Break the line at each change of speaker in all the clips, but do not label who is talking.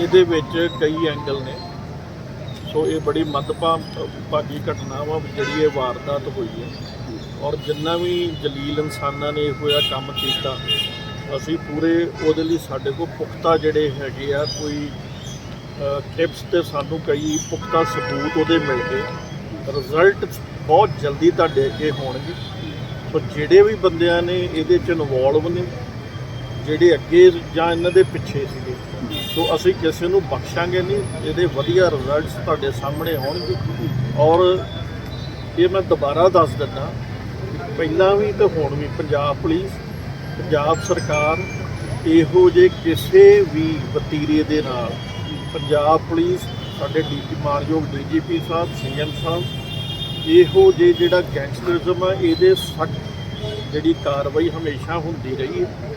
ਇਹਦੇ ਵਿੱਚ ਕਈ ਐਂਗਲ ਨੇ। ਸੋ ਇਹ ਬੜੀ ਮੱਦਭਾ ਭਾਗੀ ਘਟਨਾ ਵਾ ਵੀ ਜਿਹੜੀ ਇਹ ਵਾਰਦਾਤ ਹੋਈ ਹੈ। ਔਰ ਜਿੰਨਾ ਵੀ ਜਲੀਲ ਇਨਸਾਨਾਂ ਨੇ ਇਹੋ ਜਿਹਾ ਕੰਮ ਕੀਤਾ, ਅਸੀਂ ਪੂਰੇ ਉਹਦੇ ਲਈ ਸਾਡੇ ਕੋਲ ਪੁਖਤਾ ਜਿਹੜੇ ਹੈਗੇ ਆ, ਕੋਈ ਟਿਪਸ ਤੇ ਸਾਨੂੰ ਕਈ ਪੁਖਤਾ ਸਬੂਤ ਉਹਦੇ ਮਿਲ ਗਏ। ਰਿਜ਼ਲਟ ਬਹੁਤ ਜਲਦੀ ਤੁਹਾਡੇ ਅੱਗੇ ਹੋਣਗੇ। ਸੋ ਜਿਹੜੇ ਵੀ ਬੰਦਿਆਂ ਨੇ ਇਹਦੇ ਚ ਇਨਵੋਲਵ ਨੇ ਜਿਹੜੇ ਅੱਗੇ ਜਾਂ ਇਹਨਾਂ ਦੇ ਪਿੱਛੇ ਸੀਗੇ। ਸੋ ਅਸੀਂ ਕਿਸੇ ਨੂੰ ਬਖਸ਼ਾਂਗੇ ਨਹੀਂ। ਇਹਦੇ ਵਧੀਆ ਰਿਜ਼ਲਟਸ ਤੁਹਾਡੇ ਸਾਹਮਣੇ ਹੋਣਗੇ ਔਰ ਇਹ ਮੈਂ ਦੁਬਾਰਾ ਦੱਸ ਦਿੰਦਾ, ਪਹਿਲਾਂ ਵੀ ਤੇ ਹੁਣ ਵੀ ਪੰਜਾਬ ਪੁਲਿਸ, ਪੰਜਾਬ ਸਰਕਾਰ ਇਹੋ ਜੇ ਕਿਸੇ ਵੀ ਵਤੀਰੇ ਦੇ ਨਾਲ ਪੰਜਾਬ ਪੁਲਿਸ, ਸਾਡੇ ਡੀਜੀ ਮਾਨਯੋਗ ਡੀਜੀਪੀ ਸਾਹਿਬ, ਸੀਐਮ ਸਾਹਿਬ, ਇਹੋ ਜੇ ਜਿਹੜਾ ਗੈਂਗਸਟਰਿਜ਼ਮ ਆ, ਇਹਦੇ ਸਖਤ ਜਿਹੜੀ ਕਾਰਵਾਈ ਹਮੇਸ਼ਾ ਹੁੰਦੀ ਰਹੀ ਹੈ।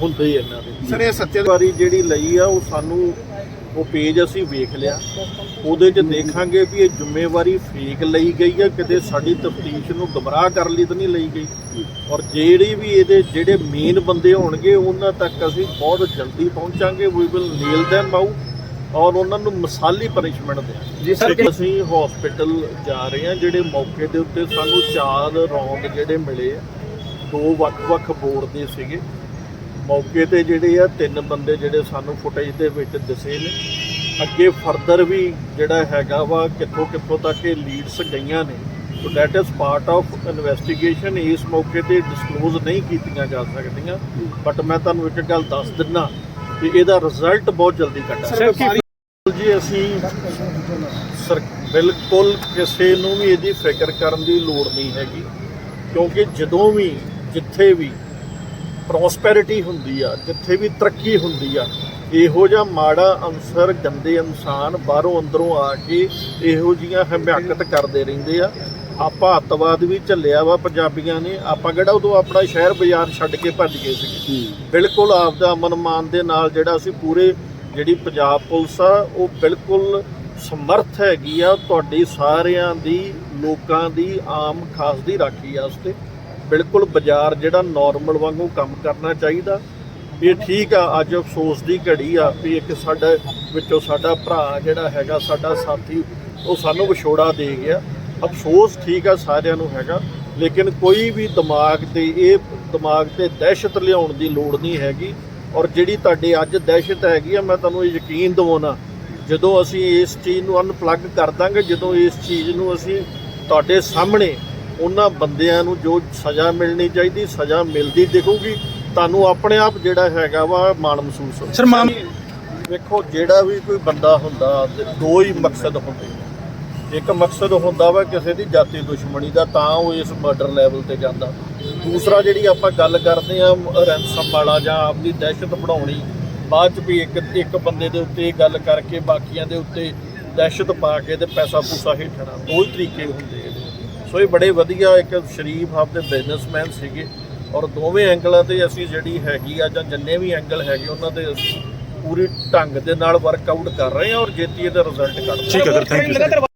ਹੁੰਦੇ ਹੀ ਇਹਨਾਂ ਦੇ।
ਸਰ ਇਹ ਸੱਚੇ
ਵਾਰੀ ਜਿਹੜੀ ਲਈ ਆ ਉਹ ਸਾਨੂੰ ਉਹ ਪੇਜ ਅਸੀਂ ਵੇਖ ਲਿਆ। ਉਹਦੇ 'ਚ ਦੇਖਾਂਗੇ ਵੀ ਇਹ ਜ਼ਿੰਮੇਵਾਰੀ ਫੇਕ ਲਈ ਗਈ ਆ ਕਿਤੇ ਸਾਡੀ ਤਫਤੀਸ਼ ਨੂੰ ਗਮਰਾਹ ਕਰਨ ਲਈ ਤਾਂ ਨਹੀਂ ਲਈ ਗਈ। ਔਰ ਜਿਹੜੀ ਵੀ ਇਹਦੇ ਜਿਹੜੇ ਮੇਨ ਬੰਦੇ ਹੋਣਗੇ ਉਹਨਾਂ ਤੱਕ ਅਸੀਂ ਬਹੁਤ ਜਲਦੀ ਪਹੁੰਚਾਂਗੇ। We will kneel them out ਔਰ ਉਹਨਾਂ ਨੂੰ ਮਿਸਾਲੀ ਪਨਿਸ਼ਮੈਂਟ ਦਿਆਂਗੇ।
ਜੀ ਸਰ
ਅਸੀਂ ਹਸਪੀਟਲ ਜਾ ਰਹੇ ਹਾਂ ਜਿਹੜੇ ਮੌਕੇ ਦੇ ਉੱਤੇ ਸਾਨੂੰ ਚਾਰ ਰੌਂਦ ਜਿਹੜੇ ਮਿਲੇ ਆ ਦੋ ਵੱਖ-ਵੱਖ ਬੋਰਡ ਦੇ ਸੀਗੇ। ਮੌਕੇ ਤੇ ਜਿਹੜੇ ਆ ਤਿੰਨ ਬੰਦੇ ਜਿਹੜੇ ਸਾਨੂੰ ਫੁਟੇਜ ਦੇ ਵਿੱਚ ਦਿਸੇ ਨੇ। ਅੱਗੇ ਫਰਦਰ ਵੀ ਜਿਹੜਾ ਹੈਗਾ ਵਾ ਕਿੱਥੋਂ ਕਿੱਥੋਂ ਤੱਕ ਇਹ ਲੀਡਸ ਗਈਆਂ ਨੇ। So that is part of investigation ਇਸ ਮੌਕੇ ਤੇ ਡਿਸਕਲੋਜ਼ ਨਹੀਂ ਕੀਤੀਆਂ ਜਾ ਸਕਦੀਆਂ। ਬਟ ਮੈਂ ਤੁਹਾਨੂੰ ਇੱਕ ਗੱਲ ਦੱਸ ਦਿੰਨਾ ਕਿ ਇਹਦਾ ਰਿਜ਼ਲਟ ਬਹੁਤ ਜਲਦੀ ਕੱਢਾਂਗੇ ਜੀ ਅਸੀਂ ਸਰ ਬਿਲਕੁਲ ਕਿਸੇ ਨੂੰ ਵੀ ਇਹਦੀ ਫਿਕਰ ਕਰਨ ਦੀ ਲੋੜ ਨਹੀਂ ਹੈਗੀ। ਕਿਉਂਕਿ ਜਦੋਂ ਵੀ ਜਿੱਥੇ ਵੀ ਪ੍ਰੋਸਪੈਰਿਟੀ ਹੁੰਦੀ ਆ ਜਿੱਥੇ ਵੀ ਤਰੱਕੀ ਹੁੰਦੀ ਆ ਇਹੋ ਜਿਹਾ ਮਾੜਾ ਅਨਸਰ ਗੰਦੇ ਇਨਸਾਨ ਬਾਹਰੋਂ ਅੰਦਰੋਂ ਆ ਕੇ ਇਹੋ ਜੀਆਂ ਹਮਾਕਤ ਕਰਦੇ ਰਹਿੰਦੇ ਆ। ਆਪਾਂ ਅੱਤਵਾਦ ਵੀ ਝੱਲਿਆ ਵਾ ਪੰਜਾਬੀਆਂ ਨੇ ਆਪਾਂ ਕਿਹੜਾ ਉਦੋਂ ਆਪਣਾ ਸ਼ਹਿਰ ਬਾਜ਼ਾਰ ਛੱਡ ਕੇ ਭੱਜ ਗਏ ਸੀਗੇ। ਬਿਲਕੁਲ ਆਪਦਾ ਅਮਨ ਮਾਨ ਦੇ ਨਾਲ ਜਿਹੜਾ ਅਸੀਂ ਪੂਰੇ ਜਿਹੜੀ ਪੰਜਾਬ ਪੁਲਿਸ ਆ ਉਹ ਬਿਲਕੁਲ ਸਮਰਥ ਹੈਗੀ ਆ ਤੁਹਾਡੀ ਸਾਰਿਆਂ ਦੀ ਲੋਕਾਂ ਦੀ ਆਮ ਖਾਸ ਦੀ ਰਾਖੀ ਵਾਸਤੇ। ਬਿਲਕੁਲ ਬਾਜ਼ਾਰ ਜਿਹੜਾ ਨਾਰਮਲ ਵਾਂਗੂ ਕੰਮ ਕਰਨਾ ਚਾਹੀਦਾ। ਇਹ ਠੀਕ ਆ, ਅੱਜ ਅਫਸੋਸ ਦੀ ਘੜੀ ਆ ਵੀ ਇੱਕ ਸਾਡਾ ਵਿੱਚੋਂ ਸਾਡਾ ਭਰਾ ਜਿਹੜਾ ਹੈਗਾ, ਸਾਡਾ ਸਾਥੀ, ਉਹ ਸਾਨੂੰ ਵਿਛੋੜਾ ਦੇ ਗਿਆ। ਅਫਸੋਸ ਠੀਕ ਆ ਸਾਰਿਆਂ ਨੂੰ ਹੈਗਾ, ਲੇਕਿਨ ਕੋਈ ਵੀ ਦਿਮਾਗ ਤੇ ਇਹ ਦਿਮਾਗ ਤੇ ਦਹਿਸ਼ਤ ਲਿਆਉਣ ਦੀ ਲੋੜ ਨਹੀਂ ਹੈਗੀ। ਔਰ ਜਿਹੜੀ ਤੁਹਾਡੇ ਅੱਜ ਦਹਿਸ਼ਤ ਹੈਗੀ ਆ, ਮੈਂ ਤੁਹਾਨੂੰ ਇਹ ਯਕੀਨ ਦਿਵਾਉਣਾ, ਜਦੋਂ ਅਸੀਂ ਇਸ ਚੀਜ਼ ਨੂੰ ਅਨਪਲੱਗ ਕਰ ਦਾਂਗੇ, ਜਦੋਂ ਇਸ ਚੀਜ਼ ਨੂੰ ਅਸੀਂ ਤੁਹਾਡੇ ਸਾਹਮਣੇ ਉਹਨਾਂ ਬੰਦਿਆਂ ਨੂੰ ਜੋ ਸਜ਼ਾ ਮਿਲਣੀ ਚਾਹੀਦੀ ਸਜ਼ਾ ਮਿਲਦੀ ਦਿਖੂਗੀ। ਤੁਹਾਨੂੰ ਆਪਣੇ ਆਪ ਜਿਹੜਾ ਹੈਗਾ ਵਾ ਮਾਣ ਮਹਿਸੂਸ ਹੋਊ।
ਸਰ ਮਾਮ
ਵੇਖੋ ਜਿਹੜਾ ਵੀ ਕੋਈ ਬੰਦਾ ਹੁੰਦਾ ਤੇ ਦੋ ਹੀ ਮਕਸਦ ਹੁੰਦੇ। ਇੱਕ ਮਕਸਦ ਹੁੰਦਾ ਵਾ ਕਿਸੇ ਦੀ ਜਾਤੀ ਦੁਸ਼ਮਣੀ ਦਾ ਤਾਂ ਉਹ ਇਸ ਮਰਡਰ ਲੈਵਲ ਤੇ ਜਾਂਦਾ। ਦੂਸਰਾ ਜਿਹੜੀ ਆਪਾਂ ਗੱਲ ਕਰਦੇ ਆ ਰੈਂਸਮ ਵਾਲਾ ਜਾਂ ਆਪਦੀ ਦਹਿਸ਼ਤ ਬਣਾਉਣੀ ਬਾਅਦ ਚ ਵੀ ਇੱਕ ਇੱਕ ਬੰਦੇ ਦੇ ਉੱਤੇ ਗੱਲ ਕਰਕੇ ਬਾਕੀਆਂ ਦੇ ਉੱਤੇ ਦਹਿਸ਼ਤ ਪਾ ਕੇ ਤੇ ਪੈਸਾ ਪੂਸਾ ਹੇਠਣਾ ਦੋ ਹੀ ਤਰੀਕੇ ਹੁੰਦੇ ਇਹਦੇ ਸੋ ਇਹ ਬੜੇ ਵਧੀਆ ਇੱਕ ਸ਼ਰੀਫ ਆਪਦੇ ਬਿਜ਼ਨਸਮੈਨ ਸੀਗੇ। ਔਰ ਦੋਵੇਂ ਐਂਗਲਾਂ ਤੇ ਅਸੀਂ ਜਿਹੜੀ ਹੈਗੀ ਆ ਜਾਂ ਜਿੰਨੇ ਵੀ ਐਂਗਲ ਹੈਗੇ, ਉਹਨਾਂ ਤੇ ਅਸੀਂ ਪੂਰੀ ਢੰਗ ਦੇ ਨਾਲ ਵਰਕਆਊਟ ਕਰ ਰਹੇ ਹਾਂ ਔਰ ਜੇਤੀ ਇਹਦਾ ਰਿਜ਼ਲਟ ਕੱਢ
ਠੀਕ ਹੈ ਸਰ ਥੈਂਕ ਯੂ